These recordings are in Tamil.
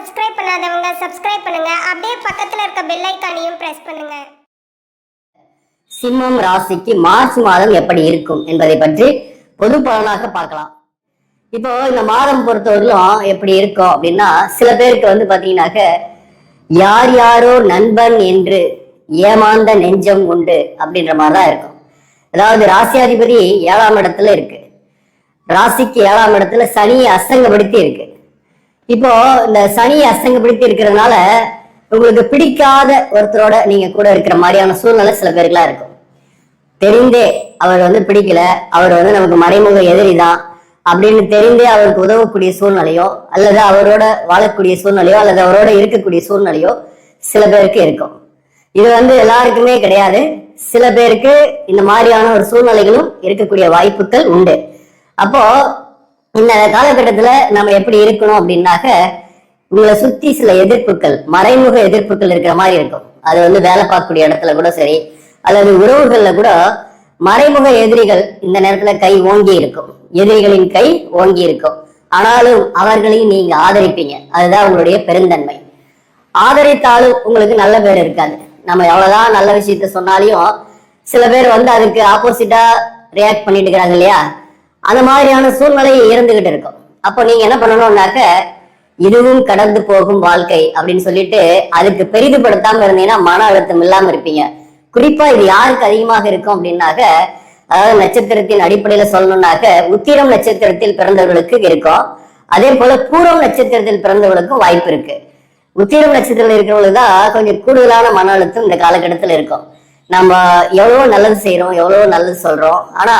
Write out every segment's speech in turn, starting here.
சப்ஸ்கிரைப் பண்ணாதவங்க சப்ஸ்கிரைப் பண்ணுங்க. அப்படியே பக்கத்துல இருக்க பெல் ஐக்கானையும் பிரஸ் பண்ணுங்க. சிம்மம் ராசிக்கு மார்ச் மாதம் எப்படி இருக்கும் என்பதை பற்றி பொது பலனாக பார்க்கலாம். இப்போ இந்த மாதம் பொறுத்தவரையிலும் எப்படி இருக்கும் அப்படின்னா சில பேருக்கு வந்து பாத்தீங்கன்னாக்க யார் யாரோ நண்பன் என்று ஏமாந்த நெஞ்சம் உண்டு அப்படின்ற மாதிரிதான் இருக்கும். அதாவது ராசியாதிபதி ஏழாம் இடத்துல இருக்கு. ராசிக்கு ஏழாம் இடத்துல சனியை அசங்கப்படுத்தி இருக்கு. இப்போ இந்த சனியை அசங்கப்படுத்தி இருக்கிறதுனால உங்களுக்கு பிடிக்காத ஒருத்தரோட நீங்க கூட இருக்கிற மாதிரியான சூழ்நிலை சில பேருக்குலாம் இருக்கும். தெரிந்தே அவர் வந்து பிடிக்கல அவர் வந்து நமக்கு மறைமுக எதிரி தான் அப்படின்னு தெரிந்தே அவருக்கு உதவக்கூடிய சூழ்நிலையோ அல்லது அவரோட வாழக்கூடிய சூழ்நிலையோ அல்லது அவரோட இருக்கக்கூடிய சூழ்நிலையோ சில பேருக்கு இருக்கும். இது வந்து எல்லாருக்குமே கிடையாது. சில பேருக்கு இந்த மாதிரியான ஒரு சூழ்நிலைகளும் இருக்கக்கூடிய வாய்ப்புகள் உண்டு. அப்போ இந்த காலகட்டத்துல நம்ம எப்படி இருக்கணும் அப்படின்னாக்க உங்களை சுத்தி சில எதிர்ப்புகள் மறைமுக எதிர்ப்புகள் இருக்கிற மாதிரி இருக்கும். அது வந்து வேலை பார்க்கக்கூடிய இடத்துல கூட சரி அல்லது உறவுகள்ல கூட மறைமுக எதிரிகள் இந்த நேரத்துல கை ஓங்கி இருக்கும். எதிரிகளின் கை ஓங்கி இருக்கும். ஆனாலும் அவர்களையும் நீங்க ஆதரிப்பீங்க. அதுதான் உங்களுடைய பெருந்தன்மை. ஆதரித்தாலும் உங்களுக்கு நல்ல பேர் இருக்காது. நம்ம எவ்வளவுதான் நல்ல விஷயத்த சொன்னாலையும் சில பேர் வந்து அதுக்கு ஆப்போசிட்டா ரியாக்ட் பண்ணிட்டு இருக்கிறாங்க இல்லையா? அந்த மாதிரியான சூழ்நிலை இருந்துகிட்டு இருக்கும். அப்போ நீங்க என்ன பண்ணணும்னாக்க இதுவும் கடந்து போகும் வாழ்க்கை அப்படின்னு சொல்லிட்டு அதுக்கு பெரிதுபடுத்தாம இருந்தீங்கன்னா மன அழுத்தம் இல்லாம இருப்பீங்க. குறிப்பா இது யாருக்கு அதிகமாக இருக்கும் அப்படின்னாக்க அதாவது நட்சத்திரத்தின் அடிப்படையில சொல்லணும்னாக்க உத்திரம் நட்சத்திரத்தில் பிறந்தவர்களுக்கு இருக்கும். அதே போல பூரம் நட்சத்திரத்தில் பிறந்தவர்களுக்கும் வாய்ப்பு இருக்கு. உத்திரம் நட்சத்திரத்தில் இருக்கிறவங்களுக்கு தான் கொஞ்சம் கூடுதலான மன அழுத்தம் இந்த காலகட்டத்தில் இருக்கும். நம்ம எவ்வளவோ நல்லது செய்றோம் எவ்வளவோ நல்லது சொல்றோம். ஆனா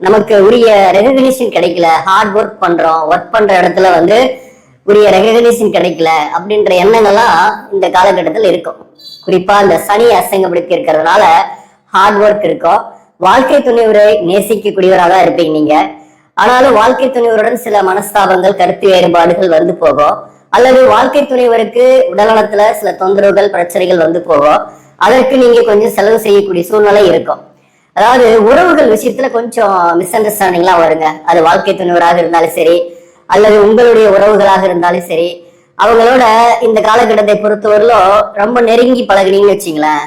நமக்கு உரிய ரெகக்னிஷன் கிடைக்கல. ஹார்ட் ஒர்க் பண்றோம். ஒர்க் பண்ற இடத்துல வந்து உரிய ரெகக்னிஷன் கிடைக்கல அப்படின்ற எண்ணங்கள்லாம் இந்த காலகட்டத்தில் இருக்கும். குறிப்பா இந்த சனி அசங்கப்படுத்தி இருக்கிறதுனால ஹார்ட் ஒர்க் இருக்கும். வாழ்க்கை துணிவரை நேசிக்கக்கூடியவராக தான் இருப்பீங்க நீங்க. ஆனாலும் வாழ்க்கை துணிவருடன் சில மனஸ்தாபங்கள் கருத்து வேறுபாடுகள் வந்து போகும். அல்லது வாழ்க்கை துணைவருக்கு உடல்நலத்துல சில தொந்தரவுகள் பிரச்சனைகள் வந்து போகும். அதற்கு நீங்க கொஞ்சம் செலவு செய்யக்கூடிய சூழ்நிலை இருக்கும். அதாவது உறவுகள் விஷயத்துல கொஞ்சம் மிஸ் அண்டர்ஸ்டாண்டிங்லாம் வருங்க. அது வாழ்க்கை துணைவராக இருந்தாலும் சரி அல்லது உங்களுடைய உறவுகளாக இருந்தாலும் சரி அவங்களோட இந்த காலகட்டத்தை பொறுத்தவரையிலும் ரொம்ப நெருங்கி பழகினீங்கன்னு வச்சுங்களேன்.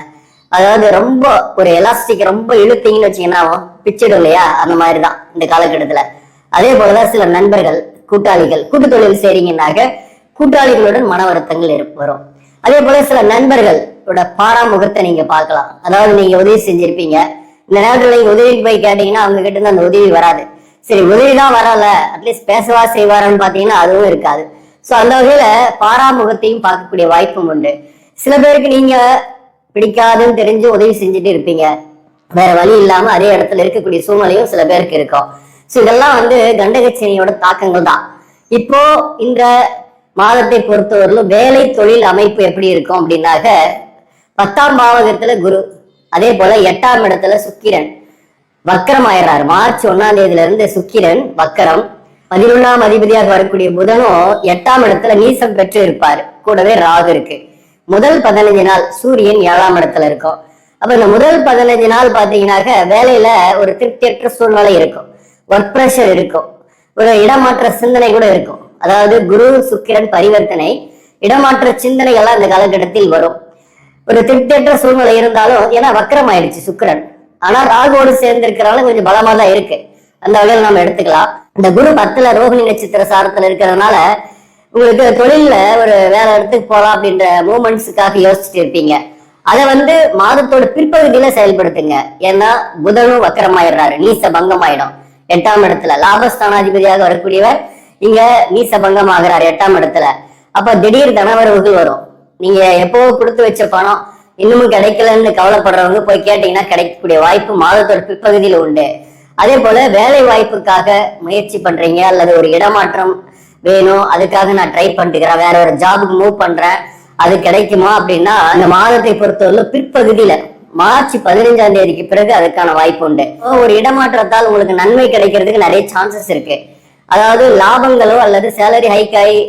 அதாவது ரொம்ப ஒரு எலாஸ்டிக் ரொம்ப இழுத்தீங்கன்னு வச்சீங்கன்னா பிச்சிடும் இல்லையா? அந்த மாதிரி தான் இந்த காலகட்டத்துல. அதே போலதான் சில நண்பர்கள் கூட்டாளிகள் கூட்டு தொழில் செய்றீங்கன்னாக்க கூட்டாளிகளுடன் மன வருத்தங்கள் வரும். அதே போல சில நண்பர்களோட பாராமுகத்தை நீங்க பார்க்கலாம். அதாவது நீங்க உதவி செஞ்சிருப்பீங்க. இந்த நேரத்துல நீங்க உதவிக்கு போய் கேட்டீங்கன்னா அவங்க கிட்ட இருந்து அந்த உதவி வராது. சரி உதவி தான் வரல. அட்லீஸ்ட் பேசவா செய்வாரான்னு பாத்தீங்கன்னா அதுவும் இருக்காது. சோ அந்த வகையில பாராமுகத்தையும் பார்க்கக்கூடிய வாய்ப்பும் உண்டு. சில பேருக்கு நீங்க பிடிக்காதுன்னு தெரிஞ்சு உதவி செஞ்சுட்டு இருப்பீங்க. வேற வழி இல்லாம அதே இடத்துல இருக்கக்கூடிய சூழ்நிலையும் சில பேருக்கு இருக்கும். சோ இதெல்லாம் வந்து கண்டகச்சேனியோட தாக்கங்கள் தான். இப்போ இந்த மாதத்தை பொறுத்தவரையிலும் வேலை தொழில் அமைப்பு எப்படி இருக்கும் அப்படின்னாக்க பத்தாம் பாவகத்துல குரு அதே போல எட்டாம் இடத்துல சுக்கிரன் வக்கரம் ஆயிடுறாரு. மார்ச் ஒன்னாம் தேதியில இருந்து சுக்கிரன் வக்கரம். பதினொன்னாம் அதிபதியாக வரக்கூடிய புதனும் எட்டாம் இடத்துல நீசம் பெற்று இருப்பாரு. கூடவே ராகு இருக்கு. முதல் பதினஞ்சு நாள் சூரியன் ஏழாம் இடத்துல இருக்கும். அப்ப இந்த முதல் பதினஞ்சு நாள் பாத்தீங்கன்னாக்க வேலையில ஒரு திருப்தியற்ற சூழ்நிலை இருக்கும். ஒர்க் ப்ரெஷர் இருக்கும். ஒரு இடமாற்ற சிந்தனை கூட இருக்கும். அதாவது குரு சுக்கிரன் பரிவர்த்தனை இடமாற்ற சிந்தனைகள்லாம் இந்த காலகட்டத்தில் வரும். ஒரு திருப்தியற்ற சூழ்நிலை இருந்தாலும் ஏன்னா வக்கரம் ஆயிடுச்சு சுக்கிரன். ஆனா ராகுவோடு சேர்ந்து கொஞ்சம் பலமா தான் இருக்கு. அந்த வகையில் நம்ம எடுத்துக்கலாம். இந்த குரு பத்துல ரோஹிணி நட்சத்திர சாரத்துல இருக்கிறதுனால உங்களுக்கு தொழில்ல ஒரு வேற இடத்துக்கு போலாம் அப்படின்ற மூமெண்ட்ஸுக்காக யோசிச்சுட்டு இருப்பீங்க. அதை வந்து மாதத்தோட பிற்பகுதியில செயல்படுத்துங்க. ஏன்னா புதனும் வக்கரமாயிடுறாரு. நீச பங்கம் ஆயிடும் எட்டாம் இடத்துல. லாபஸ்தானாதிபதியாக வரக்கூடியவர் இங்க நீச பங்கம் ஆகிறார் எட்டாம் இடத்துல. அப்ப திடீர் தனவரவுகள் வரும். நீங்க எப்போ கொடுத்து வச்ச பணம் இன்னமும் கிடைக்கலன்னு கவலைப்படுறவங்க போய் கேட்டீங்கன்னா கிடைக்கக்கூடிய வாய்ப்பு மாதத்தோட பிற்பகுதியில உண்டு. அதே போல வேலை வாய்ப்புக்காக முயற்சி பண்றீங்க அல்லது ஒரு இடமாற்றம் வேணும் அதுக்காக நான் ட்ரை பண்ணிட்டுக்கிறேன் வேற ஒரு ஜாபுக்கு மூவ் பண்றேன் அது கிடைக்குமா அப்படின்னா அந்த மாதத்தை பொறுத்தவரை பிற்பகுதியில மார்ச் பதினைஞ்சாம் தேதிக்கு பிறகு அதுக்கான வாய்ப்பு உண்டு. ஒரு இடமாற்றத்தால் உங்களுக்கு நன்மை கிடைக்கிறதுக்கு நிறைய சான்சஸ் இருக்கு. அதாவது லாபங்களோ அல்லது சேலரி ஹைக் ஆகி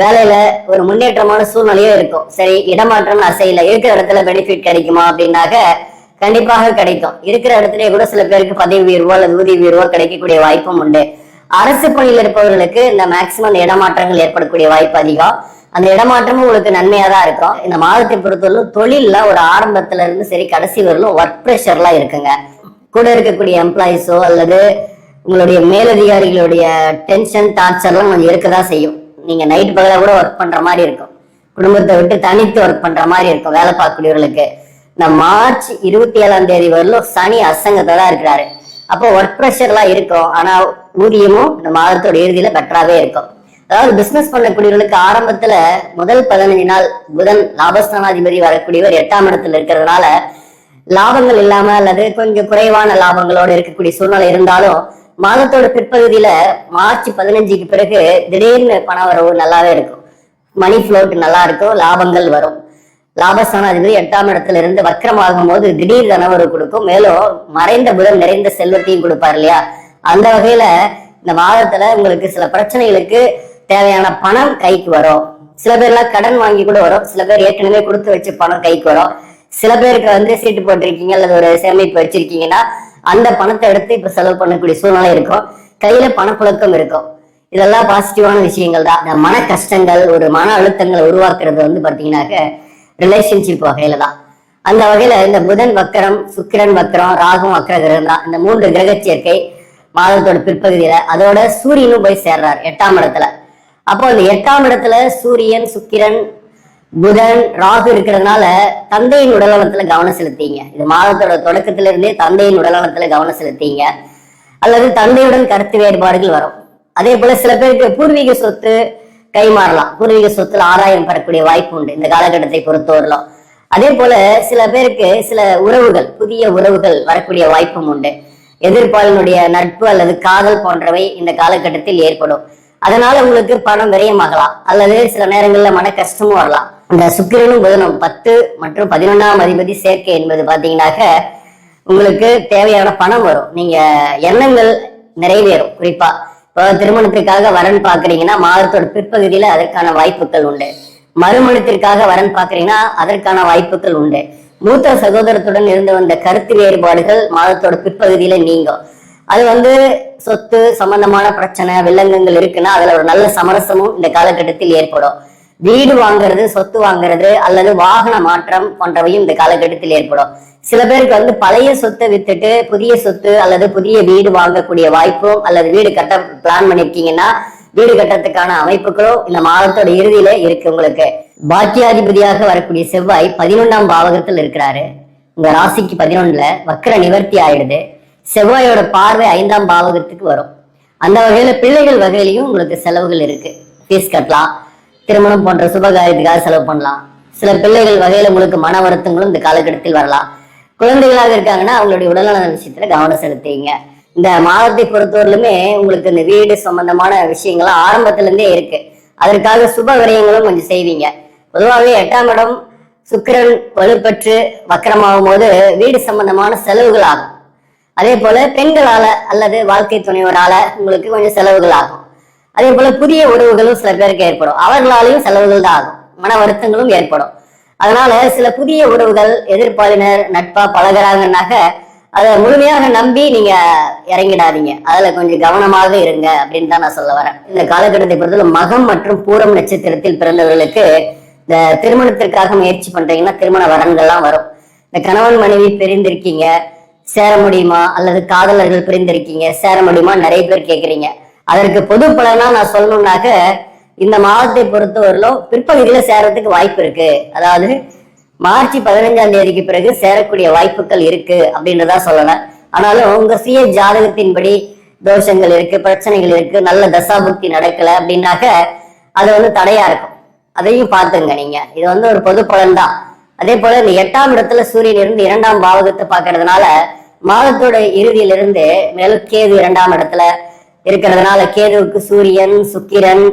வேலையில ஒரு முன்னேற்றமான சூழ்நிலையும் இருக்கும். சரி இடமாற்றம் அசையில. இருக்கிற இடத்துல பெனிஃபிட் கிடைக்குமா அப்படின்னாக்க கண்டிப்பாக கிடைக்கும். இருக்கிற இடத்துலயே கூட சில பேருக்கு பதவி உயர்வோ அல்லது ஊதிய உயர்வோ கிடைக்கக்கூடிய வாய்ப்பும் உண்டு. அரசு பணியில் இருப்பவர்களுக்கு இந்த மேக்சிமம் இடமாற்றங்கள் ஏற்படக்கூடிய வாய்ப்பு அதிகம். அந்த இடமாற்றமும் உங்களுக்கு நன்மையா தான் இருக்கும். இந்த மாதத்தை பொறுத்தவரைக்கும் தொழில்ல ஒரு ஆரம்பத்துல இருந்து சரி கடைசி வரலும் ஒர்க் ப்ரெஷர்லாம் இருக்குங்க. கூட இருக்கக்கூடிய எம்ப்ளாயிஸோ அல்லது உங்களுடைய மேலதிகாரிகளுடைய டென்ஷன் டார்ச்சர்லாம் கொஞ்சம் இருக்கதான் செய்யும். நீங்க நைட் பகல கூட ஒர்க் பண்ற மாதிரி இருக்கும். குடும்பத்தை விட்டு தனித்து ஒர்க் பண்ற மாதிரி இருக்கும் வேலை பார்க்கக்கூடியவர்களுக்கு. இந்த மார்ச் இருபத்தி ஏழாம் தேதி வரலும் சனி அசங்கத்தை தான் இருக்கிறாரு. அப்போ ஒர்க் ப்ரெஷர்லாம் இருக்கும். ஆனா ஊதியமும் இந்த மாதத்தோட இறுதியில பெட்டராகவே இருக்கும். அதாவது பிசினஸ் பண்ணக்கூடியவர்களுக்கு ஆரம்பத்துல முதல் பதினஞ்சு நாள் புதன் லாபஸ்தானாதிபதி வரக்கூடியவர் எட்டாம் இடத்துல இருக்கிறதுனால லாபங்கள் இல்லாம அல்லது கொஞ்சம் குறைவான லாபங்களோட இருக்கக்கூடிய சூழ்நிலை இருந்தாலும் மாதத்தோட பிற்பகுதியில மார்ச் பதினஞ்சுக்கு பிறகு திடீர்னு பண வரவு நல்லாவே இருக்கும். மணி ஃப்ளோட் நல்லா இருக்கும் லாபங்கள் வரும். லாபஸ்தானாதிபதி எட்டாம் இடத்துல இருந்து வக்கரமாகும் போது திடீர் தனவரவு கொடுக்கும். மேலும் மறைந்த புதன் நிறைந்த செல்வத்தையும் கொடுப்பார் இல்லையா? அந்த வகையில இந்த மாதத்துல உங்களுக்கு சில பிரச்சனைகளுக்கு தேவையான பணம் கைக்கு வரும். சில பேர்லாம் கடன் வாங்கி கூட வரும். சில பேர் ஏற்கனவே கொடுத்து வச்சு பணம் கைக்கு வரும். சில பேருக்கு வந்து சீட்டு போட்டிருக்கீங்க அல்லது ஒரு சேமிப்பு வச்சிருக்கீங்கன்னா அந்த பணத்தை எடுத்து இப்ப செலவு பண்ணக்கூடிய சூழ்நிலை இருக்கும் கையில பணப்புழக்கம் இருக்கும் இதெல்லாம் பாசிட்டிவான விஷயங்கள் தான். இந்த மன கஷ்டங்கள் ஒரு மன அழுத்தங்களை உருவாக்குறது வந்து பாத்தீங்கன்னாக்க ரிலேஷன்ஷிப் வகையில தான். அந்த வகையில இந்த புதன் வக்கரம் சுக்கிரன் வக்கரம் ராகும் வக்கர கிரகம் தான். இந்த மூன்று கிரக சேர்க்கை மாதத்தோட பிற்பகுதியில அதோட சூரியனும் போய் சேர்றார் எட்டாம் இடத்துல. அப்போ அந்த எட்டாம் இடத்துல சூரியன் சுக்கிரன் புதன் ராகு இருக்கிறதுனால தந்தையின் உடல்நலத்துல கவனம் செலுத்தீங்க. இது மாதத்தோட தொடக்கத்துல இருந்தே தந்தையின் உடல்நலத்துல கவனம் செலுத்தீங்க. அல்லது தந்தையுடன் கருத்து வேறுபாடுகள் வரும். அதே போல சில பேருக்கு பூர்வீக சொத்து கை மாறலாம் பூர்வீக சொத்துல ஆதாயம் பெறக்கூடிய வாய்ப்பு உண்டு. இந்த காலகட்டத்தை பொறுத்தவரலாம் அதே போல சில பேருக்கு சில உறவுகள் புதிய உறவுகள் வரக்கூடிய வாய்ப்பும் உண்டு. எதிர்ப்பாளினுடைய நட்பு அல்லது காதல் போன்றவை இந்த காலகட்டத்தில் ஏற்படும். அதனால உங்களுக்கு பணம் விரயமாகலாம். அல்லது சில நேரங்கள்ல மன கஷ்டமும் வரலாம். இந்த சுக்கிரனும் புதனும் பத்து மற்றும் பதினொன்றாம் அதிபதி சேர்க்கை என்பது பாத்தீங்கன்னாக்க உங்களுக்கு தேவையான பணம் வரும். நீங்க எண்ணங்கள் நிறைவேறும். குறிப்பா இப்போ திருமணத்திற்காக வரன் பாக்குறீங்கன்னா மாதத்தோட பிற்பகுதியில அதற்கான வாய்ப்புகள் உண்டு. மறுமணத்திற்காக வரன் பாக்குறீங்கன்னா அதற்கான வாய்ப்புகள் உண்டு. மூத்த சகோதரத்துடன் இருந்து வந்த கருத்து வேறுபாடுகள் மாதத்தோட பிற்பகுதியில நீங்கும். அது வந்து சொத்து சம்பந்தமான பிரச்சனை வில்லங்கங்கள் இருக்குன்னா அதுல ஒரு நல்ல சமரசமும் இந்த காலகட்டத்தில் ஏற்படும். வீடு வாங்குறது சொத்து வாங்குறது அல்லது வாகன மாற்றம் போன்றவையும் இந்த காலகட்டத்தில் ஏற்படும். சில பேருக்கு வந்து பழைய சொத்தை வித்துட்டு புதிய சொத்து அல்லது புதிய வீடு வாங்கக்கூடிய வாய்ப்பும் அல்லது வீடு கட்ட பிளான் பண்ணிருக்கீங்கன்னா வீடு கட்டத்துக்கான அமைப்புகளும் இந்த மாதத்தோட இறுதியில இருக்கு உங்களுக்கு. பாக்கியாதிபதியாக வரக்கூடிய செவ்வாய் பதினொன்றாம் பாவகத்தில் இருக்கிறாரு. உங்க ராசிக்கு பதினொன்னுல வக்கர நிவர்த்தி ஆயிடுது. செவ்வாயோட பார்வை ஐந்தாம் பாவகத்துக்கு வரும். அந்த வகையில பிள்ளைகள் வகையிலையும் உங்களுக்கு செலவுகள் இருக்கு. ஃபீஸ் கட்டலாம். திருமணம் போன்ற சுபகாரியத்துக்காக செலவு பண்ணலாம். சில பிள்ளைகள் வகையில உங்களுக்கு மன வருத்தங்களும் இந்த காலகட்டத்தில் வரலாம். குழந்தைகளாக இருக்காங்கன்னா அவங்களுடைய உடல்நல விஷயத்துல கவனம் செலுத்திங்க இந்த மாதத்தை பொறுத்தவரையிலுமே உங்களுக்கு இந்த வீடு சம்பந்தமான விஷயங்கள்லாம் ஆரம்பத்துல இருந்தே இருக்கு. அதற்காக சுப விரயங்களும் கொஞ்சம் செய்வீங்க. பொதுவாகவே எட்டாம் இடம் சுக்கிரன் வலுப்பெற்று வக்கரமாகும் போது வீடு சம்பந்தமான செலவுகள் ஆகும். அதே போல பெண்களால அல்லது வாழ்க்கை துணைவரால உங்களுக்கு கொஞ்சம் செலவுகள் ஆகும். அதே போல புதிய உறவுகளும் சில பேருக்கு ஏற்படும். அவர்களாலையும் செலவுகள் தான் ஆகும். மன வருத்தங்களும் ஏற்படும். அதனால சில புதிய உறவுகள் எதிர்ப்பாளினர் நட்பா பழகுறாங்கன்னாக்க அதை முழுமையாக நம்பி நீங்க இறங்கிடாதீங்க. அதுல கொஞ்சம் கவனமாக இருங்க அப்படின்னு தான் நான் சொல்ல வரேன். இந்த காலகட்டத்தை பொறுத்தவரை மகம் மற்றும் பூரம் நட்சத்திரத்தில் பிறந்தவர்களுக்கு இந்த திருமணத்திற்காக முயற்சி பண்றீங்கன்னா திருமண வரன்கள்லாம் வரும். இந்த கணவன் மனைவி பிரிந்திருக்கீங்க. சேர முடியுமா? அல்லது காதலர்கள் பிரிந்திருக்கீங்க. சேர முடியுமா? நிறைய பேர் கேக்குறீங்க. அதற்கு பொது பலனா நான் சொல்லணும்னாக்க இந்த மாதத்தை பொறுத்தவரையிலும் பிற்பகுதியில சேரத்துக்கு வாய்ப்பு இருக்கு. அதாவது மார்ச் பதினஞ்சாம் தேதிக்கு பிறகு சேரக்கூடிய வாய்ப்புகள் இருக்கு அப்படின்றதா சொல்லலாம். ஆனாலும் உங்க சுய ஜாதகத்தின்படி தோஷங்கள் இருக்கு பிரச்சனைகள் இருக்கு நல்ல தசாபுக்தி நடக்கல அப்படின்னாக்க அது வந்து தடையா இருக்கும். அதையும் பார்த்துங்க நீங்க. இது வந்து ஒரு பொது பலன் தான் அதே போல இந்த எட்டாம் இடத்துல சூரியன் இருந்து இரண்டாம் பாவகத்தை பாக்குறதுனால மாதத்தோட இறுதியிலிருந்து மேலும் கேது இரண்டாம் இடத்துல இருக்கிறதுனால கேதுவுக்கு சூரியன் சுக்கிரன்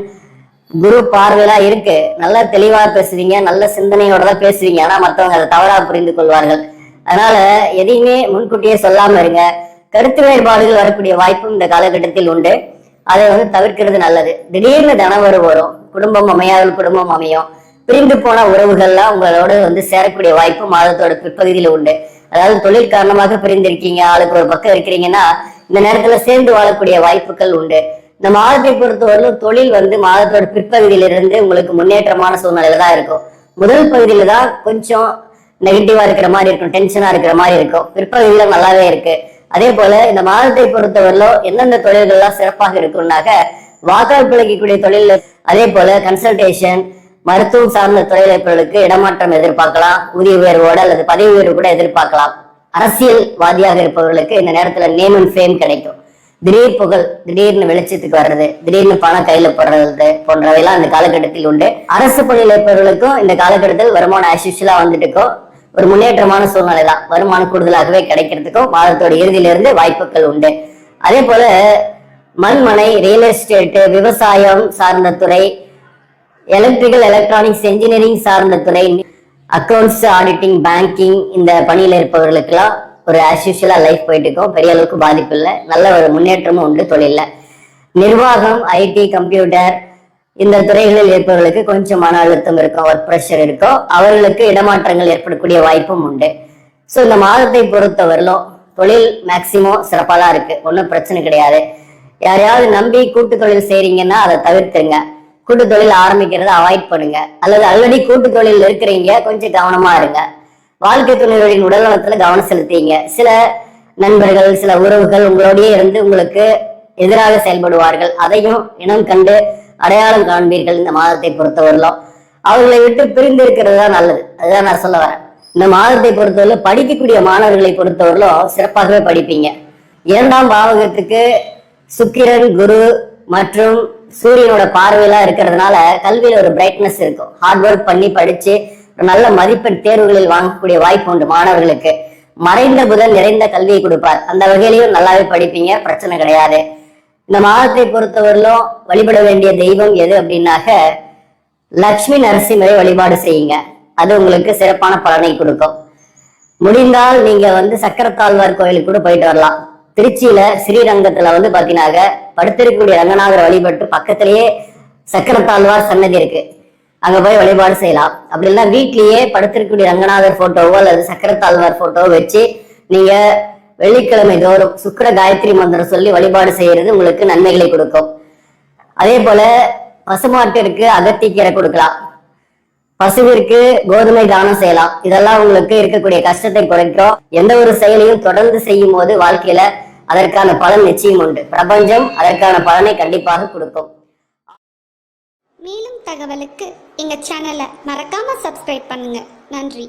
குரு பார்வையெல்லாம் இருக்கு. நல்லா தெளிவா பேசுவீங்க நல்ல சிந்தனையோட தான் பேசுவீங்க. ஆனா மத்தவங்க அதை தவறா புரிந்து கொள்வார்கள். அதனால எதையுமே முன்கூட்டியே சொல்லாம இருங்க. கருத்து வேறுபாடுகள் வரக்கூடிய வாய்ப்பும் இந்த காலகட்டத்தில் உண்டு. அதை வந்து தவிர்க்கிறது நல்லது. திடீர்னு தனவரு வரும். குடும்பம் அமையாத குடும்பம் அமையும். பிரிந்து போன உறவுகள்லாம் உங்களோட வந்து சேரக்கூடிய வாய்ப்பு மாதத்தோட பிற்பகுதியில உண்டு. அதாவது தொழில் காரணமாக பிரிந்திருக்கீங்க ஆளுக்கு ஒரு பக்கம் இருக்கிறீங்கன்னா இந்த நேரத்துல சேர்ந்து வாழக்கூடிய வாய்ப்புகள் உண்டு. இந்த மாதத்தை பொறுத்தவரையிலும் தொழில் வந்து மாதத்தோட பிற்பகுதியிலிருந்து உங்களுக்கு முன்னேற்றமான சூழ்நிலையில தான் இருக்கும். முதல் பகுதியில தான் கொஞ்சம் நெகட்டிவா இருக்கிற மாதிரி இருக்கும் டென்ஷனா இருக்கிற மாதிரி இருக்கும். பிற்பகுதியில நல்லாவே இருக்கு. அதே போல இந்த மாதத்தை பொறுத்தவரையிலும் எந்தெந்த தொழில்கள்லாம் சிறப்பாக இருக்கும்னாக்க வாக்காளர் பிழைக்கக்கூடிய தொழில் அதே போல கன்சல்டேஷன் மருத்துவம் சார்ந்த தொழிலமைப்புகளுக்கு இடமாற்றம் எதிர்பார்க்கலாம் ஊதிய உயர்வோடு அல்லது பதவி உயர்வு கூட எதிர்பார்க்கலாம். அரசியல்வாதியாக இருப்பவர்களுக்கு இந்த நேரத்துல நேம் அண்ட் ஃபேம் கிடைக்கும். திடீர் புகழ் திடீர்னு வெளிச்சத்துக்கு வர்றது திடீர்னு பணம் கையில போடுறது போன்றவையெல்லாம் இந்த காலகட்டத்தில் உண்டு. அரசு பணியில் இருப்பவர்களுக்கும் இந்த காலகட்டத்தில் வருமானம் ஆசிஷுவலா வந்துட்டு இருக்கும் ஒரு முன்னேற்றமான சூழ்நிலை தான் வருமானம் கூடுதலாகவே கிடைக்கிறதுக்கும் மாதத்தோட இறுதியிலிருந்து வாய்ப்புகள் உண்டு. அதே போல மண்மனை ரியல் எஸ்டேட் விவசாயம் சார்ந்த துறை எலக்ட்ரிக்கல் எலக்ட்ரானிக்ஸ் இன்ஜினியரிங் சார்ந்த துறை அக்கௌண்ட்ஸ் ஆடிட்டிங் பேங்கிங் இந்த பணியில் இருப்பவர்களுக்கெல்லாம் ஒரு ஆஸ்யூஷலா லைஃப் போயிட்டு இருக்கும் பெரிய அளவுக்கு பாதிப்பு இல்லை. நல்ல ஒரு முன்னேற்றமும் உண்டு தொழிலில். நிர்வாகம் ஐடி கம்ப்யூட்டர் இந்த துறைகளில் இருப்பவர்களுக்கு கொஞ்சம் மன அழுத்தம் இருக்கும் ஒர்க் ப்ரெஷர் இருக்கும். அவர்களுக்கு இடமாற்றங்கள் ஏற்படக்கூடிய வாய்ப்பும் உண்டு. ஸோ இந்த மாதத்தை பொறுத்தவரையிலும் தொழில் மேக்சிமம் சிறப்பாக தான் இருக்கு. ஒன்றும் பிரச்சனை கிடையாது. யாரையாவது நம்பி கூட்டு தொழில் செய்றீங்கன்னா அதை தவிர்த்துருங்க. கூட்டு தொழில் ஆரம்பிக்கிறத அவாய்ட் பண்ணுங்க. அல்லது ஆல்ரெடி கூட்டு தொழில் இருக்கிறீங்க கொஞ்சம் கவனமா இருங்க. வாழ்க்கை துறையின் உடல் நலத்துல கவனம் செலுத்திங்க. சில நண்பர்கள் சில உறவுகள் உங்களோடயே இருந்து உங்களுக்கு எதிராக செயல்படுவார்கள். அதையும் இனம் கண்டு அடையாளம் காண்பீர்கள் இந்த மாதத்தை பொறுத்தவரையிலும். அவர்களை விட்டு பிரிந்து இருக்கிறது தான் நல்லது. அதுதான் நான் சொல்ல வரேன். இந்த மாதத்தை பொறுத்தவரை படிக்கக்கூடிய மாணவர்களை பொறுத்தவரையிலும் சிறப்பாகவே படிப்பீங்க. இரண்டாம் பாவகத்துக்கு சுக்கிரன் குரு மற்றும் சூரியனோட பார்வையெல்லாம் இருக்கிறதுனால கல்வியில ஒரு பிரைட்னஸ் இருக்கும். ஹார்ட் ஒர்க் பண்ணி படிச்சு நல்ல மதிப்பெண் தேர்வுகளில் வாங்கக்கூடிய வாய்ப்பு உண்டு மாணவர்களுக்கு. மறைந்த புதன் நிறைந்த கல்வியை கொடுப்பார். அந்த வகையிலையும் நல்லாவே படிப்பீங்க பிரச்சனை கிடையாது. இந்த மாதத்தை பொறுத்தவரையிலும் வழிபட வேண்டிய தெய்வம் எது அப்படின்னாக்க லக்ஷ்மி நரசிம்மரை வழிபாடு செய்யுங்க. அது உங்களுக்கு சிறப்பான பலனை கொடுக்கும். முடிந்தால் நீங்க வந்து சக்கரத்தாழ்வார் கோயிலுக்கு கூட போயிட்டு வரலாம். திருச்சியில ஸ்ரீரங்கத்துல வந்து பாத்தீங்கன்னாக்க படுத்திருக்கக்கூடிய ரங்கநாதர் வழிபட்டு பக்கத்திலேயே சக்கரத்தாழ்வார் சன்னதி இருக்கு. அங்க போய் வழிபாடு செய்யலாம். அப்படி இல்லைன்னா வீட்லயே படுத்திருக்கக்கூடிய ரங்கநாதர் போட்டோவோ அல்லது சக்கரத்தாழ்வார் போட்டோவோ வச்சு நீங்க வெள்ளிக்கிழமை தோறும் சுக்கிர காயத்ரி மந்திரம் சொல்லி வழிபாடு செய்யறது உங்களுக்கு நன்மைகளை கொடுக்கும். அதே போல பசுமாட்டிற்கு அகத்திக்கீரை கொடுக்கலாம். பசுவிற்கு கோதுமை தானம் செய்யலாம். இதெல்லாம் உங்களுக்கு இருக்கக்கூடிய கஷ்டத்தை குறைக்கும். எந்த ஒரு செயலையும் தொடர்ந்து செய்யும் போது வாழ்க்கையில அதற்கான பலன் நிச்சயம் உண்டு. பிரபஞ்சம் அதற்கான பலனை கண்டிப்பாக கொடுக்கும். மேலும் தகவலுக்கு எங்க சேனலை மறக்காம சப்ஸ்கிரைப் பண்ணுங்க. நன்றி.